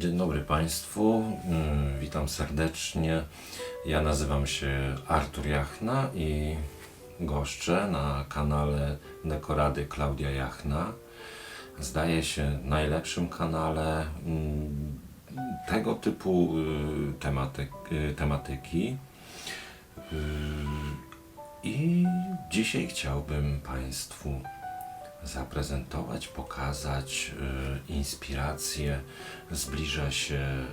Dzień dobry Państwu, Mm, witam serdecznie. Ja nazywam się Artur Jachna i goszczę na kanale Dekorady Klaudia Jachna. Zdaje się najlepszym kanale mm, tego typu y, y, tematyki. Y, I dzisiaj chciałbym Państwu zaprezentować, pokazać y, inspiracje. Zbliża się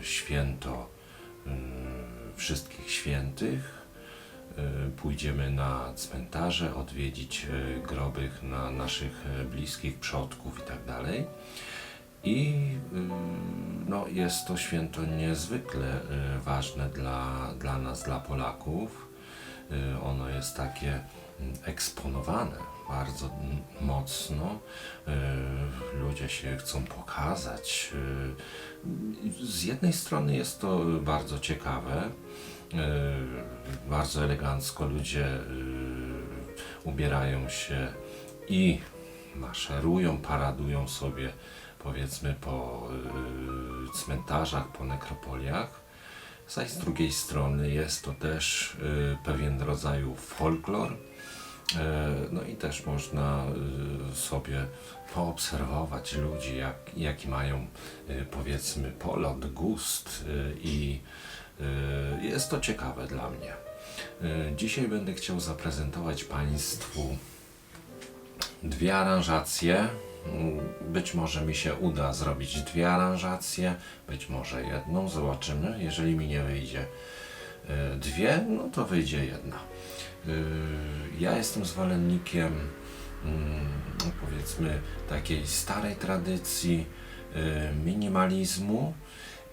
y, święto y, wszystkich świętych. Pójdziemy na cmentarze, odwiedzić groby na naszych bliskich przodków i tak dalej. I y, no, jest to święto niezwykle ważne dla, dla nas, dla Polaków. Ono jest takie mm, eksponowane bardzo mocno. Y, Ludzie się chcą pokazać. Y, Z jednej strony jest to bardzo ciekawe, y, bardzo elegancko ludzie ubierają się i maszerują, paradują sobie powiedzmy po cmentarzach, po nekropoliach. Zaś z drugiej strony jest to też pewien rodzaju folklor. Y, No i też można y, sobie poobserwować ludzi, jak, jaki mają y, powiedzmy polot, gust i jest to ciekawe dla mnie. Dzisiaj będę chciał zaprezentować Państwu dwie aranżacje. Być może mi się uda zrobić dwie aranżacje, być może jedną, zobaczymy. Jeżeli mi nie wyjdzie dwie, no to wyjdzie jedna. Y, Ja jestem zwolennikiem mm, powiedzmy takiej starej tradycji y, minimalizmu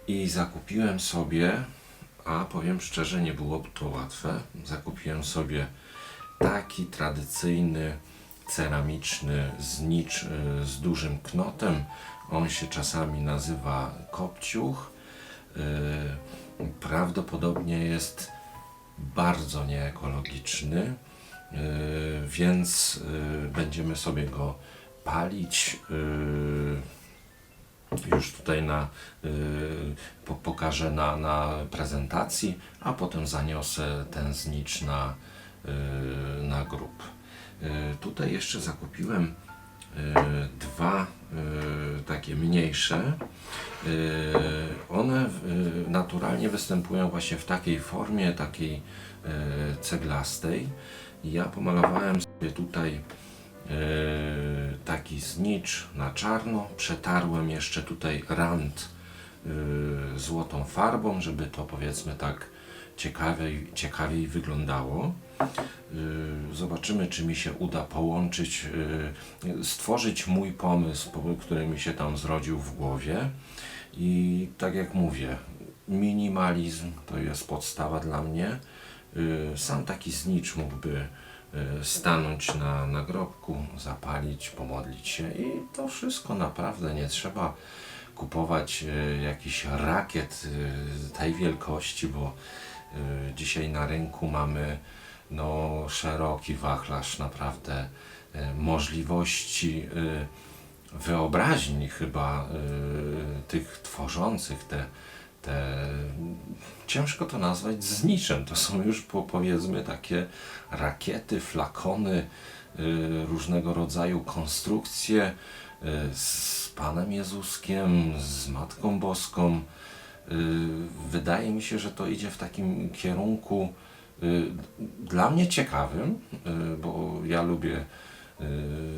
i zakupiłem sobie, a powiem szczerze, nie było to łatwe, zakupiłem sobie taki tradycyjny ceramiczny znicz z dużym knotem. On się czasami nazywa kopciuch. Prawdopodobnie jest bardzo nieekologiczny, y, więc y, będziemy sobie go palić. y, Już tutaj na, po, pokażę na, na prezentacji, a potem zaniosę ten znicz na, na. Y, Tutaj jeszcze zakupiłem dwa y, takie mniejsze. Y, One y, naturalnie występują właśnie w takiej formie, takiej y, ceglastej. Ja pomalowałem sobie tutaj y, taki znicz na czarno. Przetarłem jeszcze tutaj rand y, złotą farbą, żeby to powiedzmy tak ciekawiej, ciekawiej wyglądało. Y, Zobaczymy, czy mi się uda połączyć, y, stworzyć mój pomysł, po- który mi się tam zrodził w głowie. I tak jak mówię, minimalizm to jest podstawa dla mnie. Y, Sam taki znicz mógłby stanąć na nagrobku, zapalić, pomodlić się i to wszystko naprawdę nie trzeba kupować jakichś rakiet tej wielkości, bo dzisiaj na rynku mamy no, szeroki wachlarz naprawdę y, możliwości y, wyobraźni chyba y, tych tworzących te, te ciężko to nazwać zniczem. To są już po, powiedzmy takie rakiety, flakony, różnego rodzaju konstrukcje z Panem Jezuskiem, z Matką Boską. Wydaje mi się, że to idzie w takim kierunku dla mnie ciekawym, y, bo ja lubię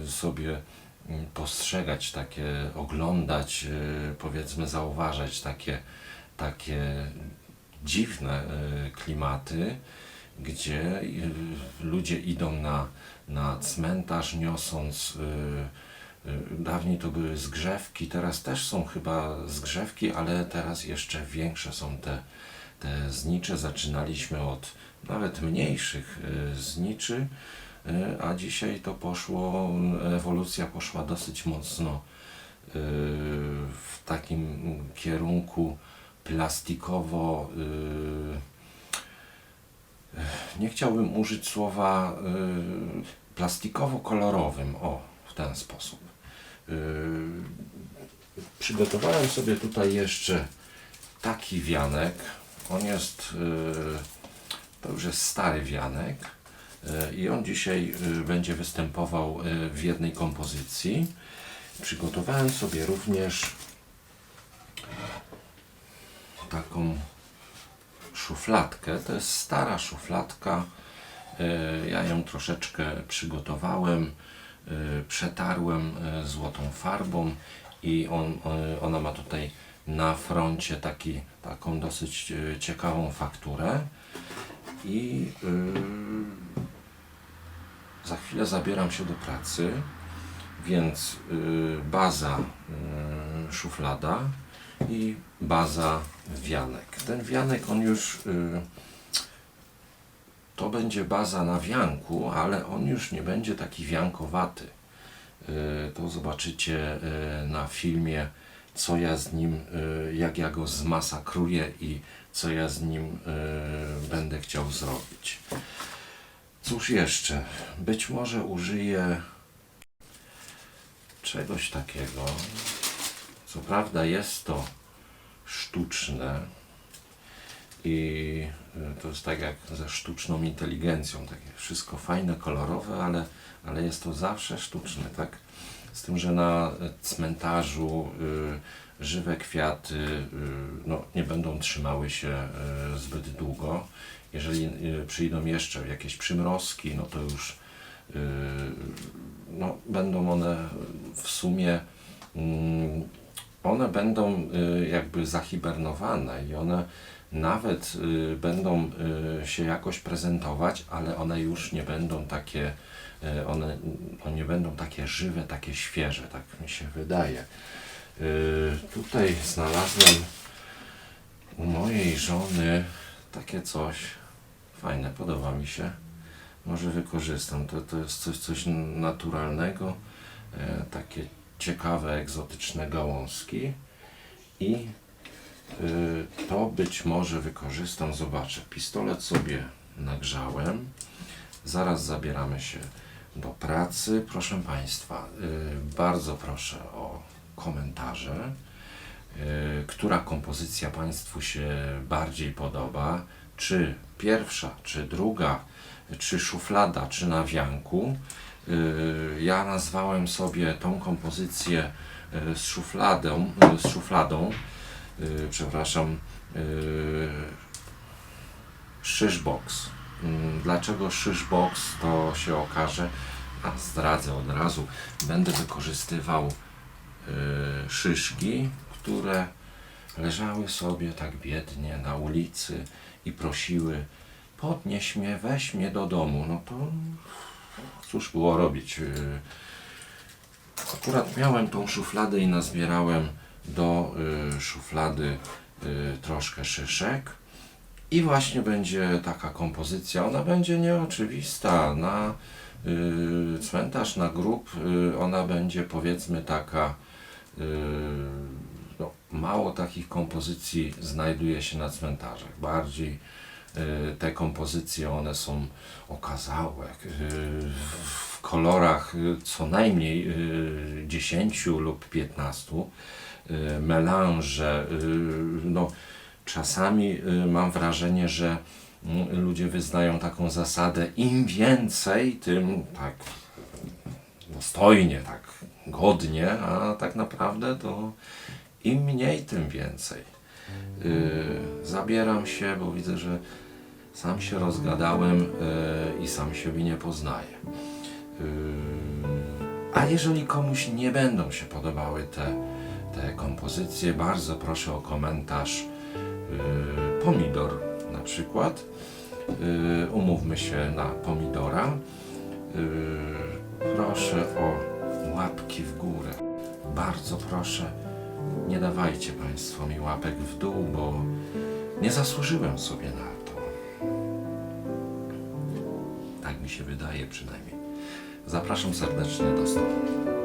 y, sobie mm, postrzegać takie, oglądać, y, powiedzmy zauważać takie, takie dziwne y, klimaty, gdzie y, ludzie idą na, na cmentarz niosąc y, y, Dawniej to były zgrzewki, teraz też są chyba zgrzewki, ale teraz jeszcze większe są te, te znicze. Zaczynaliśmy od nawet mniejszych y, zniczy, y, a dzisiaj to poszło, ewolucja poszła dosyć mocno y, w takim kierunku plastikowo. Nie chciałbym użyć słowa plastikowo-kolorowym, o, w ten sposób. Przygotowałem sobie tutaj jeszcze taki wianek. On jest, to już jest stary wianek yy, i on dzisiaj yy, będzie występował yy, w jednej kompozycji. Przygotowałem sobie również taką szufladkę. To jest stara szufladka. Ja ją troszeczkę przygotowałem, przetarłem złotą farbą i on, ona ma tutaj na froncie taki, taką dosyć ciekawą fakturę. I yy, za chwilę zabieram się do pracy, więc yy, baza yy, szuflada i baza wianek. Ten wianek on już yy, to będzie baza na wianku, ale on już nie będzie taki wiankowaty. Yy, To zobaczycie yy, na filmie, co ja z nim, yy, jak ja go zmasakruję i co ja z nim yy, będę chciał zrobić. Cóż jeszcze? Być może użyję czegoś takiego. Co prawda jest to sztuczne i y, to jest tak jak ze sztuczną inteligencją, takie wszystko fajne, kolorowe, ale, ale jest to zawsze sztuczne, tak? Z tym, że na cmentarzu y, żywe kwiaty y, no, nie będą trzymały się y, zbyt długo. Jeżeli y, przyjdą jeszcze jakieś przymrozki, no to już y, no, będą one w sumie mm, one będą y, jakby zahibernowane i one nawet y, będą y, się jakoś prezentować, ale one już nie będą takie, y, one, one nie będą takie żywe, takie świeże, tak mi się wydaje. Y, tutaj znalazłem u mojej żony takie coś fajne, podoba mi się. Może wykorzystam. To, to jest coś, coś naturalnego, e, takie ciekawe, egzotyczne gałązki i to być może wykorzystam. Zobaczę. Pistolet sobie nagrzałem. Zaraz zabieramy się do pracy. Proszę Państwa, y, bardzo proszę o komentarze. Y, która kompozycja Państwu się bardziej podoba? Czy pierwsza, czy druga, czy szuflada, czy na wianku? Y, Ja nazwałem sobie tą kompozycję z szufladą, z szufladą, przepraszam, szyszbox. Mm, Dlaczego szyszbox to się okaże? A zdradzę od razu. Będę wykorzystywał y, szyszki, które leżały sobie tak biednie na ulicy i prosiły podnieś mnie, weź mnie do domu. No to cóż było robić? Y, Akurat miałem tą szufladę i nazbierałem do y, szuflady troszkę szyszek. I właśnie będzie taka kompozycja. Ona będzie nieoczywista. Na y, cmentarz, na grób, y, ona będzie powiedzmy taka. Y, no, mało takich kompozycji znajduje się na cmentarzach. Bardziej y, te kompozycje, one są okazałe. y, w kolorach y, co najmniej y, 10 lub 15. y, Melanże, y, no, czasami y, mam wrażenie, że mm, ludzie wyznają taką zasadę im więcej, tym tak dostojnie, tak godnie, a tak naprawdę to im mniej, tym więcej. Y, zabieram się, bo widzę, że sam się rozgadałem y, i sam siebie nie poznaję. A jeżeli komuś nie będą się podobały te, te kompozycje, bardzo proszę o komentarz pomidor na przykład. Y, umówmy się na pomidora. Y, proszę o łapki w górę. Bardzo proszę, nie dawajcie Państwo mi łapek w dół, bo nie zasłużyłem sobie na to. Tak mi się wydaje przynajmniej. Zapraszam serdecznie do stołu.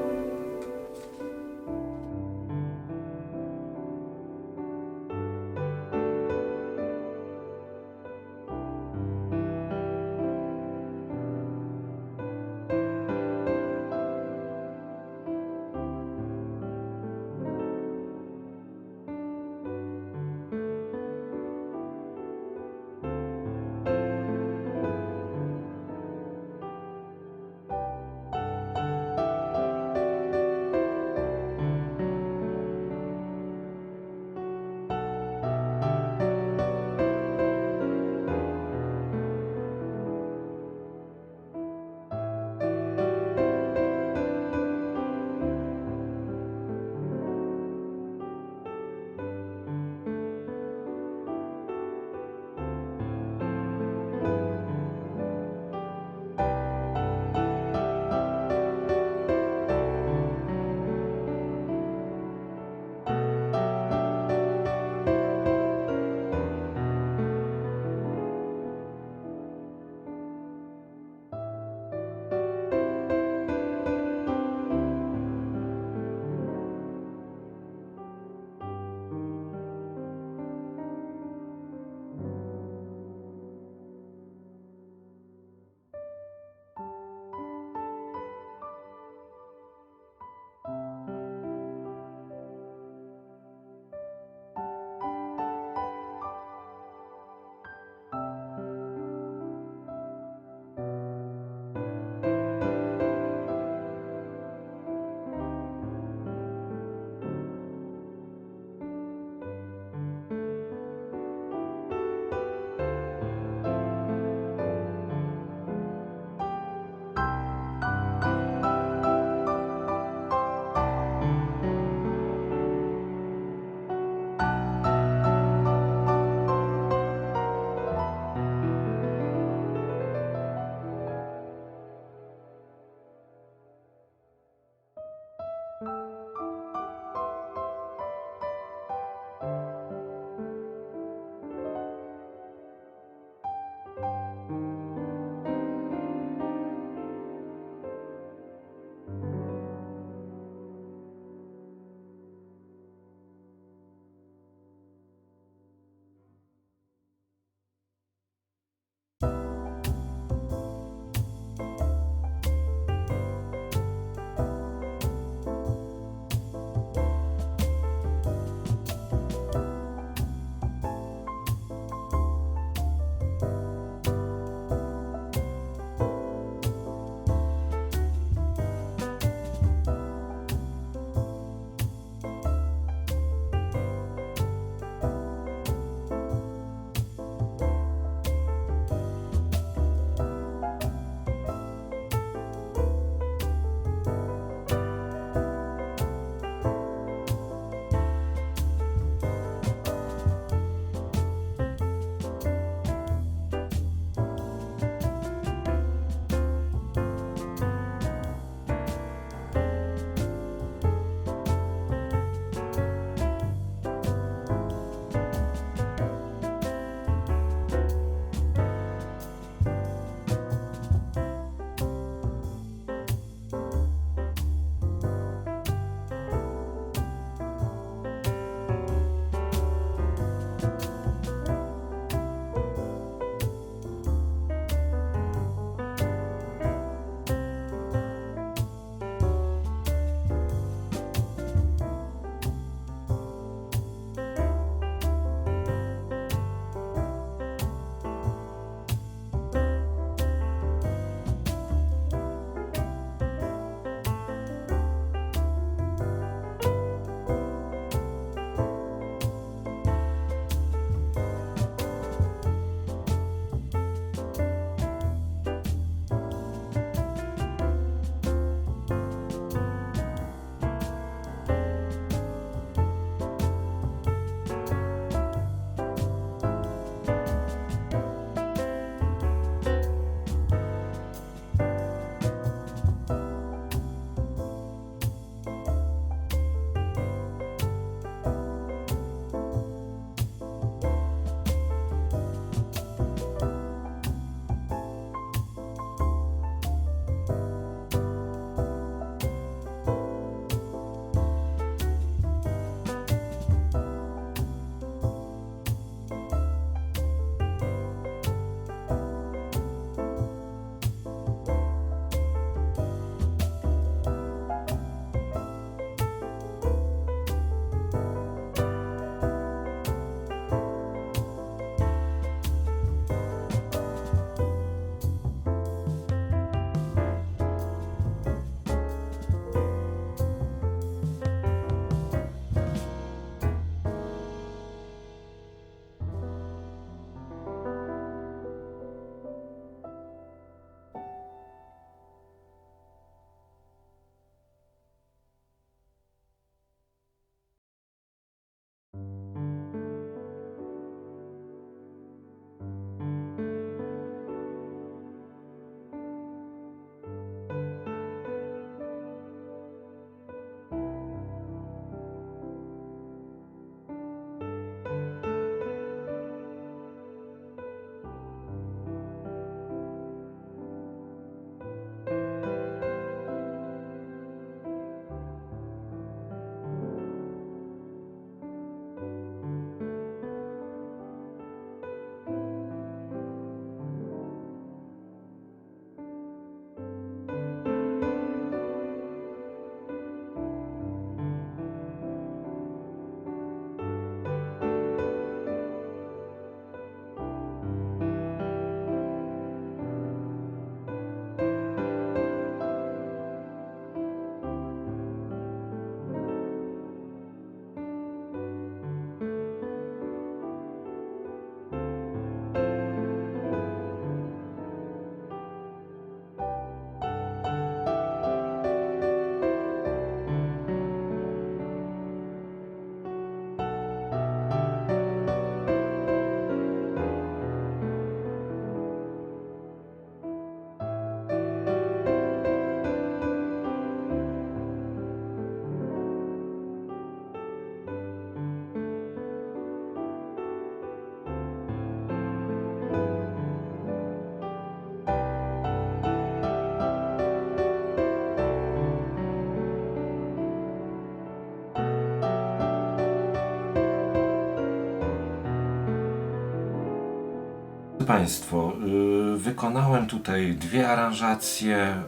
Państwo, yy, wykonałem tutaj dwie aranżacje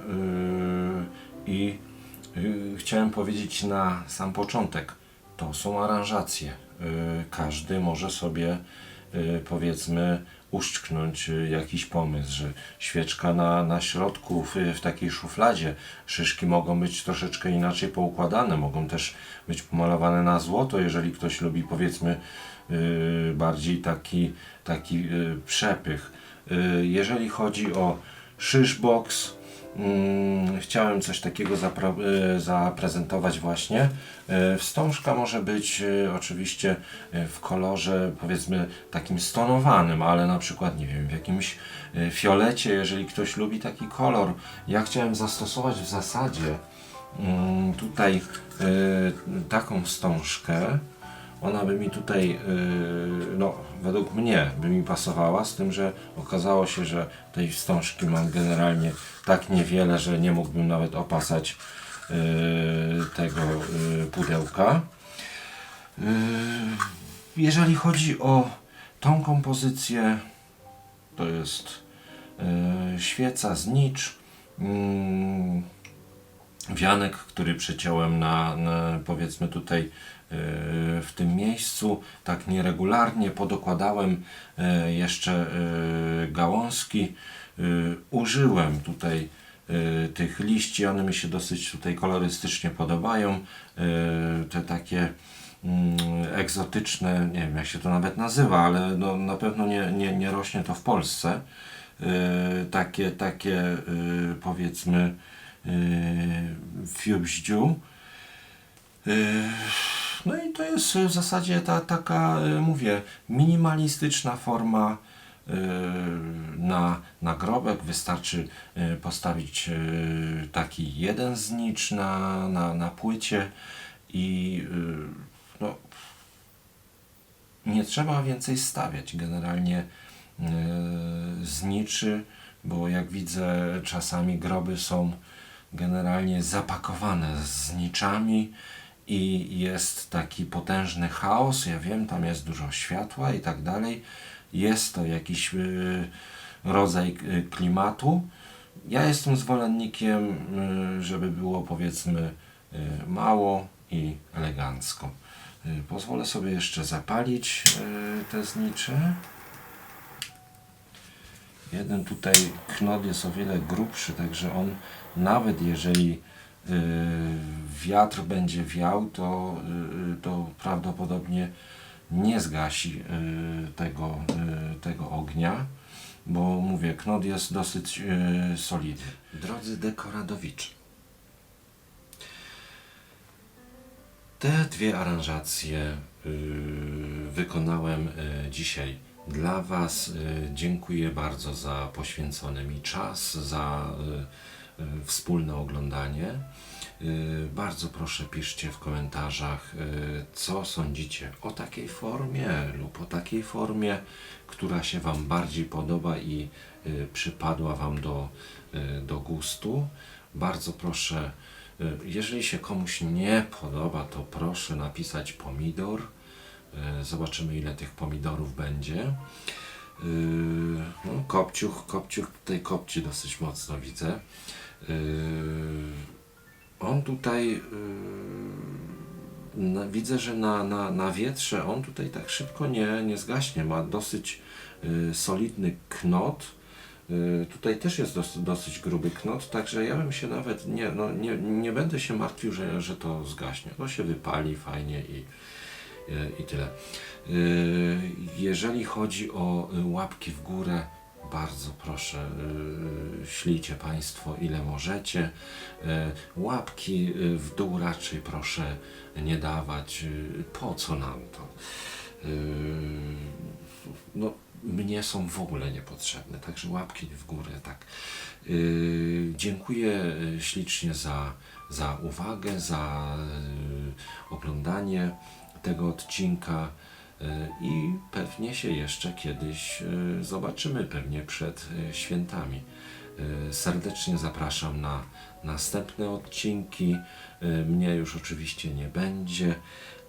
yy, i yy, chciałem powiedzieć na sam początek, to są aranżacje. Każdy może sobie powiedzmy uszczknąć jakiś pomysł, że świeczka na, na środku w, w takiej szufladzie, szyszki mogą być troszeczkę inaczej poukładane, mogą też być pomalowane na złoto, jeżeli ktoś lubi powiedzmy bardziej taki, taki yy, przepych. Yy, jeżeli chodzi o szyszbox, mm, chciałem coś takiego zaprezentować właśnie. Wstążka może być oczywiście w kolorze powiedzmy takim stonowanym, ale na przykład nie wiem, w jakimś fiolecie, jeżeli ktoś lubi taki kolor. Ja chciałem zastosować w zasadzie mm, tutaj taką wstążkę. Ona by mi tutaj, yy, no według mnie by mi pasowała, z tym, że okazało się, że tej wstążki mam generalnie tak niewiele, że nie mógłbym nawet opasać yy, tego yy, pudełka. Jeżeli chodzi o tą kompozycję, to jest świeca znicz, mm, wianek, który przeciąłem na, na powiedzmy tutaj w tym miejscu, tak nieregularnie, podokładałem yy, jeszcze yy, gałązki, yy, użyłem tutaj tych liści, one mi się dosyć tutaj kolorystycznie podobają, te takie mm, egzotyczne, nie wiem jak się to nawet nazywa, ale no, na pewno nie, nie, nie rośnie to w Polsce. Takie, takie powiedzmy fiubździu. No i to jest w zasadzie ta taka, yy, mówię, minimalistyczna forma yy, na nagrobek. Wystarczy yy, postawić taki jeden znicz na, na, na płycie i no, nie trzeba więcej stawiać. Generalnie zniczy, bo jak widzę, czasami groby są generalnie zapakowane z niczami i jest taki potężny chaos. Ja wiem, tam jest dużo światła i tak dalej. Jest to jakiś yy, rodzaj yy, klimatu. Ja jestem zwolennikiem, yy, żeby było powiedzmy mało i elegancko. Pozwolę sobie jeszcze zapalić te znicze. Jeden tutaj knot jest o wiele grubszy, także on nawet jeżeli y, wiatr będzie wiał, to, y, to prawdopodobnie nie zgasi y, tego, y, tego ognia, bo mówię, knot jest dosyć y, solidny. Drodzy dekoradowicze, te dwie aranżacje y, wykonałem y, dzisiaj dla Was. Y, dziękuję bardzo za poświęcony mi czas, za y, y, wspólne oglądanie. Y, Bardzo proszę piszcie w komentarzach, y, co sądzicie o takiej formie lub o takiej formie, która się Wam bardziej podoba i przypadła Wam do, do gustu. Bardzo proszę, jeżeli się komuś nie podoba, to proszę napisać pomidor. Zobaczymy, ile tych pomidorów będzie. No, kopciuch, kopciuch tutaj kopci dosyć mocno widzę. Yy, on tutaj yy, na, widzę, że na, na, na wietrze on tutaj tak szybko nie, nie zgaśnie. Ma dosyć yy, solidny knot. Tutaj też jest dos, dosyć gruby knot, także ja bym się nawet nie, no, nie, nie będę się martwił, że, że to zgaśnie. To się wypali fajnie i, i tyle. Jeżeli chodzi o łapki w górę, bardzo proszę, yy, ślijcie Państwo ile możecie. Yy, Łapki y, w dół raczej proszę nie dawać. Po co nam to? No, mnie są w ogóle niepotrzebne, także łapki w górę, tak. Dziękuję y, ślicznie za, za uwagę, za y, oglądanie tego odcinka y, i pewnie się jeszcze kiedyś y, zobaczymy, pewnie przed y, świętami. Y, Serdecznie zapraszam na następne odcinki. Y, Mnie już oczywiście nie będzie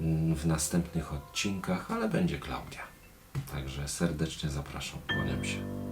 mm, w następnych odcinkach, ale będzie Klaudia. Także serdecznie zapraszam. Kłaniam się.